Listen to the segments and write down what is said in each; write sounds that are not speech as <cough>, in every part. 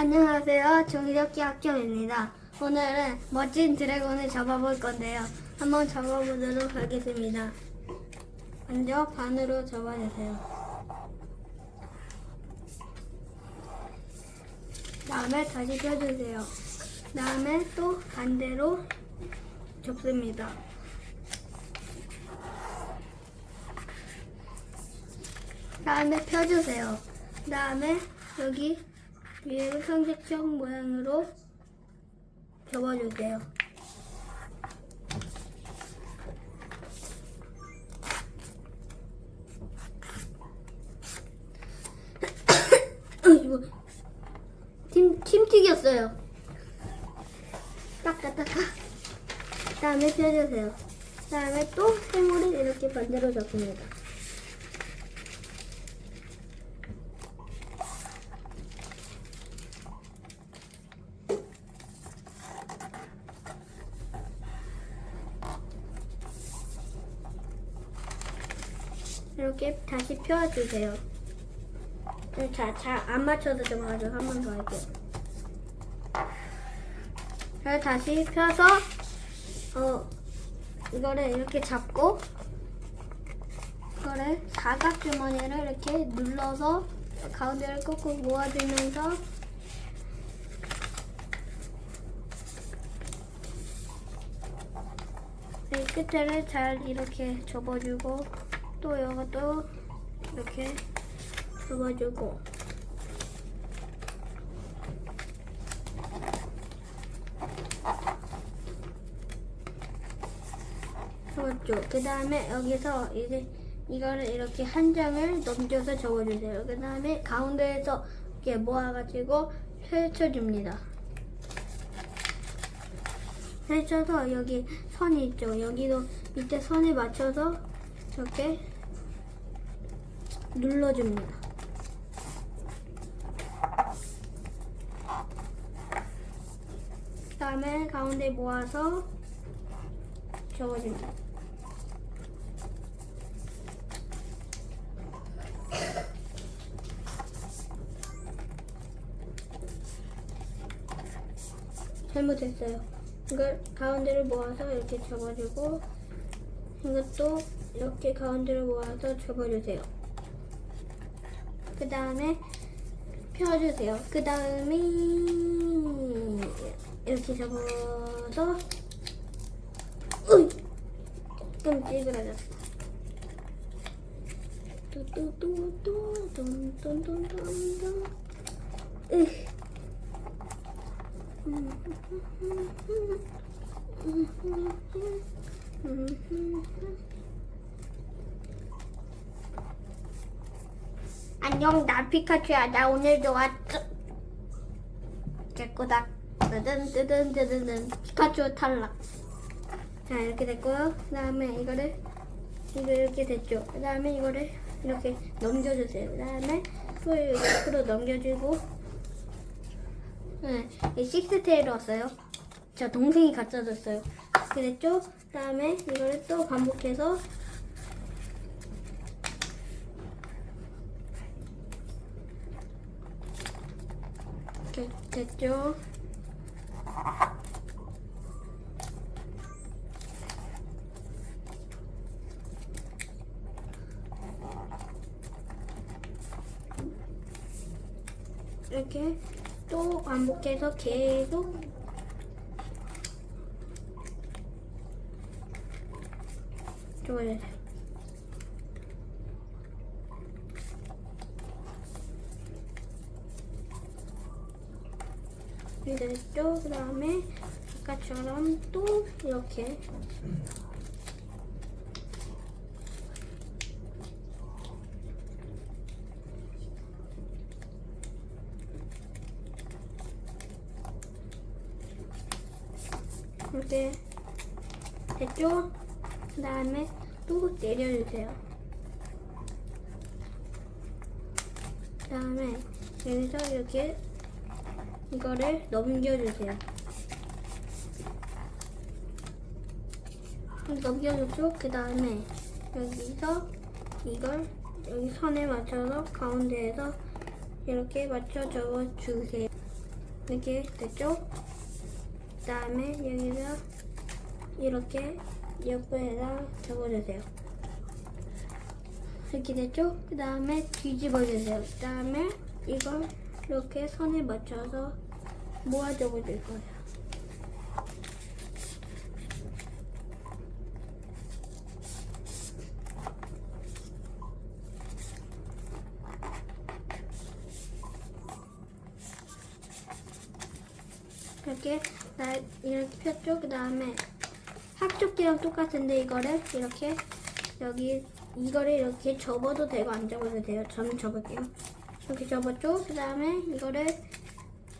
안녕하세요. 종이접기 학교입니다. 오늘은 멋진 드래곤을 잡아볼 건데요. 한번 잡아보도록 하겠습니다. 먼저 반으로 접어주세요. 다음에 다시 펴주세요. 다음에 또 반대로 접습니다. 다음에 펴주세요. 다음에 여기 위에를 평택형 모양으로 접어주세요. <coughs> 팀, 팀 튀겼어요. 딱딱딱딱. 다음에 펴주세요. 다음에 또 생물을 이렇게 반대로 접습니다. 이렇게 다시 펴주세요. 자, 잘 안 맞춰도 좋아가지고 한 번 더 할게요. 그래서 다시 펴서 어 이거를 이렇게 잡고 이거를 사각 주머니를 이렇게 눌러서 가운데를 꾹꾹 모아주면서 이 끝에를 잘 이렇게 접어주고 또 이것도 이렇게 접어주고 접었죠. 그 다음에 여기서 이제 이거를 이렇게 한 장을 넘겨서 접어주세요. 그 다음에 가운데에서 이렇게 모아가지고 펼쳐줍니다. 펼쳐서 여기 선이 있죠. 여기도 밑에 선에 맞춰서 이렇게 눌러줍니다. 그 다음에 가운데 모아서 접어줍니다. 잘못했어요. 이걸 가운데를 모아서 이렇게 접어주고 이것도 이렇게 가운데를 모아서 접어주세요. 그 다음에 펴주세요. 그 다음에 이렇게 접어서 으이! 좀 찌그러졌어. 뚜뚜뚜뚜 뚠뚠뚠뚠뚠 으이. 안녕 나 피카츄야. 나 오늘도 왔어 깨꼬닥 뜨든 뜨든 뜨든 피카츄 탈락. 자 이렇게 됐고요. 그 다음에 이거를 이거 이렇게 됐죠. 그 다음에 이거를 이렇게 넘겨주세요. 그 다음에 또 옆으로 넘겨주고. 네, 이 식스테이로 왔어요. 저 동생이 갖다 줬어요. 됐죠? 그 다음에 이거를 또 반복해서 됐죠 이렇게 또 반복해서 계속 좋아요. 이렇게 됐죠? 그 다음에 아까처럼 또 이렇게 이렇게 됐죠? 그 다음에 또 내려주세요. 그 다음에 여기서 이렇게 이거를 넘겨주세요. 넘겨줬죠? 그 다음에 여기서 이걸 여기 선에 맞춰서 가운데에서 이렇게 맞춰 적어 주세요. 이렇게 됐죠? 그 다음에 여기서 이렇게 옆에다 접어주세요. 이렇게 됐죠? 그 다음에 뒤집어주세요. 그 다음에 이걸 이렇게 선에 맞춰서 모아 접어줄 거예요. 이렇게 나 이렇게 폈죠. 그 다음에 합쪽지랑 똑같은데 이거를 이렇게 여기 이거를 이렇게 접어도 되고 안 접어도 돼요. 저는 접을게요. 이렇게 접었죠. 그 다음에 이거를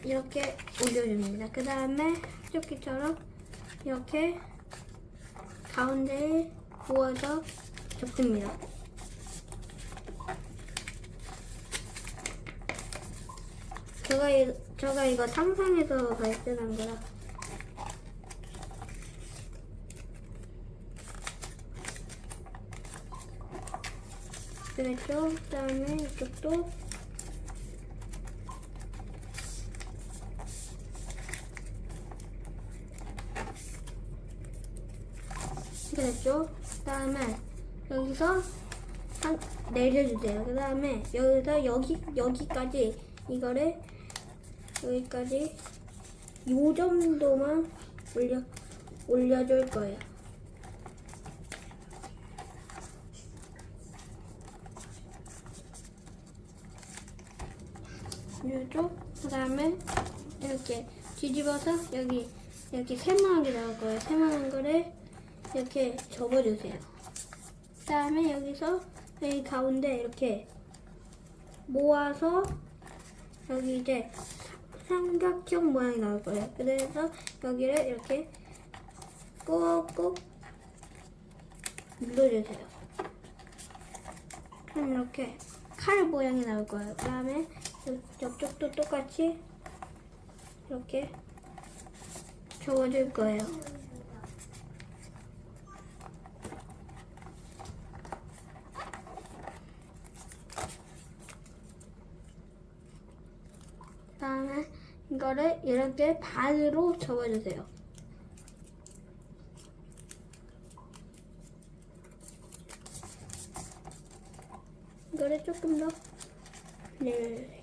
이렇게 올려줍니다. 그 다음에 합쪽지처럼 이렇게 가운데에 모아서 접습니다. 제가, 이, 제가 이거 상상해서 발전한 거라. 그랬죠? 그 다음에 이쪽도 그랬죠? 그 다음에 여기서 한 내려주세요. 그 다음에 여기서 여기 여기까지 이거를 여기까지 요 정도만 올려 올려줄 거예요. 그리고 그 다음에 이렇게 뒤집어서 여기 이렇게 세모난 게 나올 거예요. 세모난 거를 이렇게 접어주세요. 그 다음에 여기서 여기 가운데 이렇게 모아서 여기 이제 삼각형 모양이 나올 거예요. 그래서 여기를 이렇게 꾹꾹 눌러주세요. 그럼 이렇게 칼 모양이 나올 거예요. 그 다음에 옆쪽도 똑같이 이렇게 접어줄 거예요. 그다음에 이렇게 반으로 접어주세요. 이거를 조금 더 내려주세요.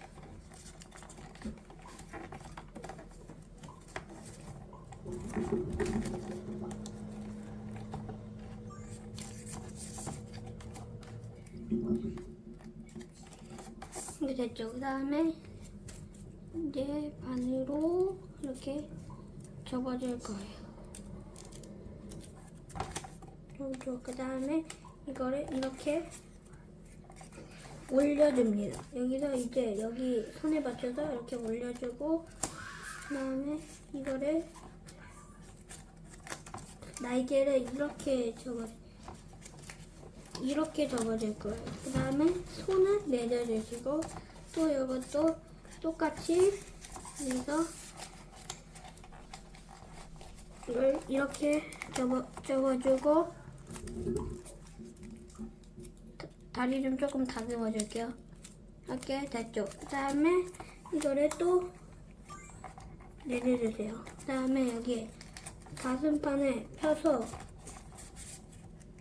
이렇게 됐죠. 그 다음에 이제 반으로 이렇게 접어줄 거예요. 여기로 그 다음에 이거를 이렇게 올려줍니다. 여기서 이제 여기 손에 맞춰서 이렇게 올려주고 그 다음에 이거를 날개를 이렇게 접어 이렇게 접어줄 거예요. 그 다음에 손을 내려주시고 또 이것도 똑같이 여기서 이걸 이렇게 접어, 접어주고 다- 다리 좀 조금 다듬어 줄게요. 이렇게 됐죠. 그 다음에 이거를 또 내려주세요. 그 다음에 여기 가슴판에 펴서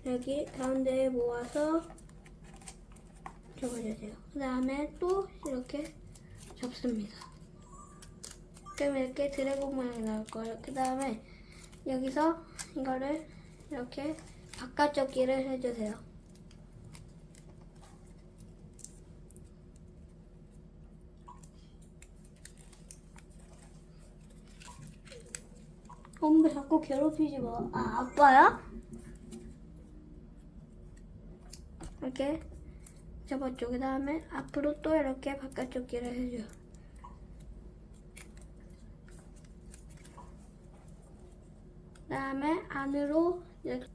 여기 가운데에 모아서 접어주세요. 그 다음에 또 이렇게 접습니다. 그럼 이렇게 드래곤 모양이 나올 거예요. 그 다음에 여기서 이거를 이렇게 바깥쪽 길을 해주세요. 엄마 자꾸 괴롭히지 마. 아, 아빠야? 이렇게 접었죠. 그 다음에 앞으로 또 이렇게 바깥쪽 길을 해줘요. 다음에 안으로 이렇게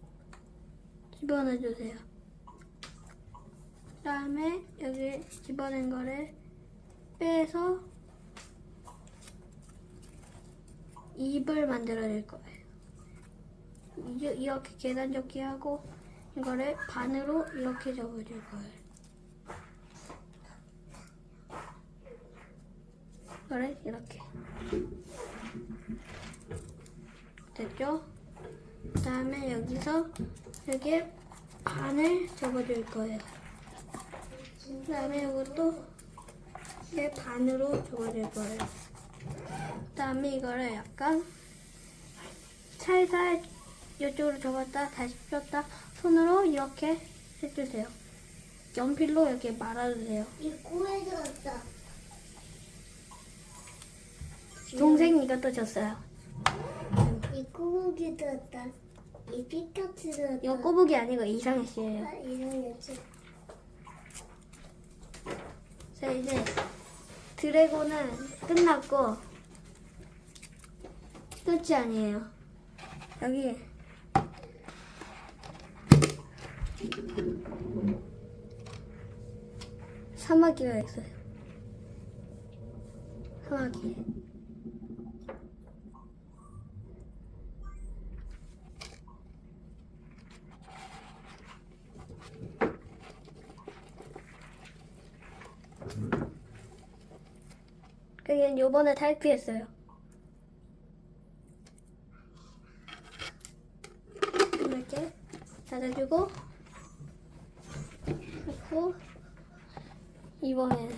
집어넣어주세요. 그 다음에 여기 집어낸 거를 빼서 입을 만들어줄 거예요. 이렇게 계단 접기 하고 이거를 반으로 이렇게 접어줄 거예요. 이거를 이렇게 됐죠? 그 다음에 여기서 여기에 반을 접어줄 거예요. 그 다음에 이것도 이렇게 반으로 접어줄 거예요. 그 다음에 이거를 약간 살살 이쪽으로 접었다 다시 폈다 손으로 이렇게 해주세요. 연필로 이렇게 말아주세요. 이 코에 들었다. 동생이 이것도 줬어요. 이 꼬북이 들었다. 이 피카츄 들었다. 이거 꼬북이 아니고 이상해 씨예요. 아, 이상했지. 자 이제 드래곤은 끝났고 끝이 아니에요. 여기 사마귀가 있어요. 사마귀. 그게 요번에 탈피했어요. 이렇게 닫아주고 놓고 이번에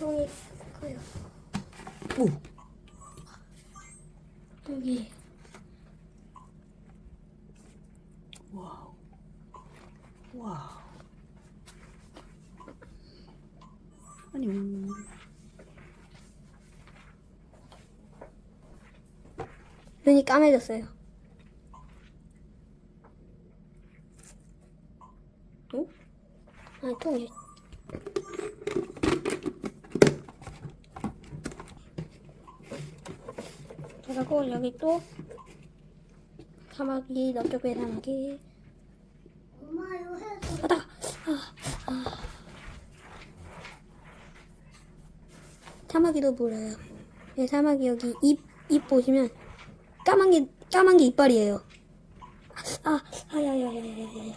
똥이 커요. 오. 여기 와우. 와우. 아니. 눈이 까매졌어요. 어? 아니 통이 그리고 여기 또 사마귀 넓적배 사마귀 엄마 이거 해서 바다가 아, 사마귀도 물어요. 네, 사마귀 여기 입, 입 보시면 까만 게 까만 게 이빨이에요. 아, 아야야야야야.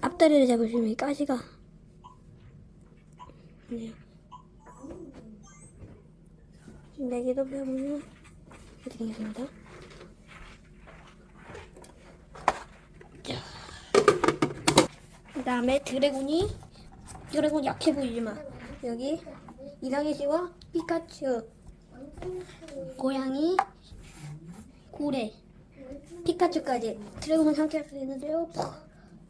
앞다리를 잡으시면 이 가시가 네. 내기도 배우면 이렇게 되겠습니다. 그 다음에 드래곤이 드래곤 약해 보이지만 여기 이상해 씨와 피카츄 고양이 고래 피카츄까지 드래곤은 함께 할수 있는데요. 푹.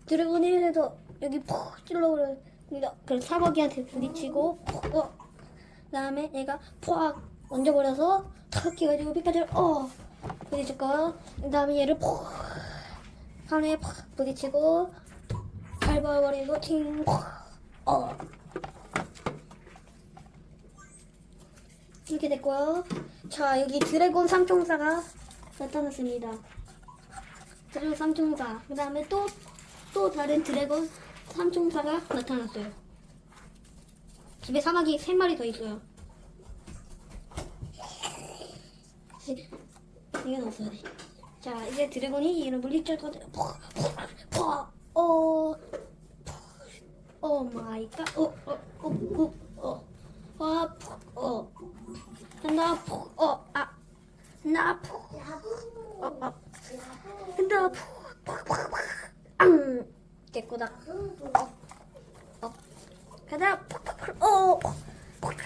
드래곤이 해서 여기 푹 찔러버립니다. 그래서 사마귀한테 부딪히고 푹 어. 그다음에 얘가 푹 얹어버려서 탁 해가지고 피카츄를 어! 부딪힐 거야. 그다음에 얘를 푹 하늘에 푹 부딪히고 밟아버리고 팅! 어. 이렇게 됐고요. 자 여기 드래곤 삼총사가 나타났습니다. 드래곤 삼총사. 그 다음에 또 또 다른 드래곤 삼총사가 나타났어요. 집에 사마귀 세 마리 더 있어요. 이- 이건 없어야 돼. 자 이제 드래곤이 얘를 물리칠 거든. 어. 오 마이 갓. 어, 어, 어, 어, 어. 와, 푹, 어. 나 푹, 어, 아. 나 푹, 어, 어. 나 푹, 푹, 푹, 푹. 앙. 깨꼬닥. 어, 어. 가자. 푹, 푹, 푹. 어. 푹, 푹,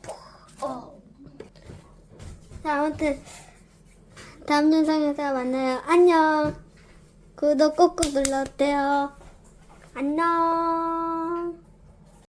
푹. 어. 자, 아무튼. 다음 영상에서 만나요. 안녕. 구독 꾹꾹 눌러주세요. 안녕.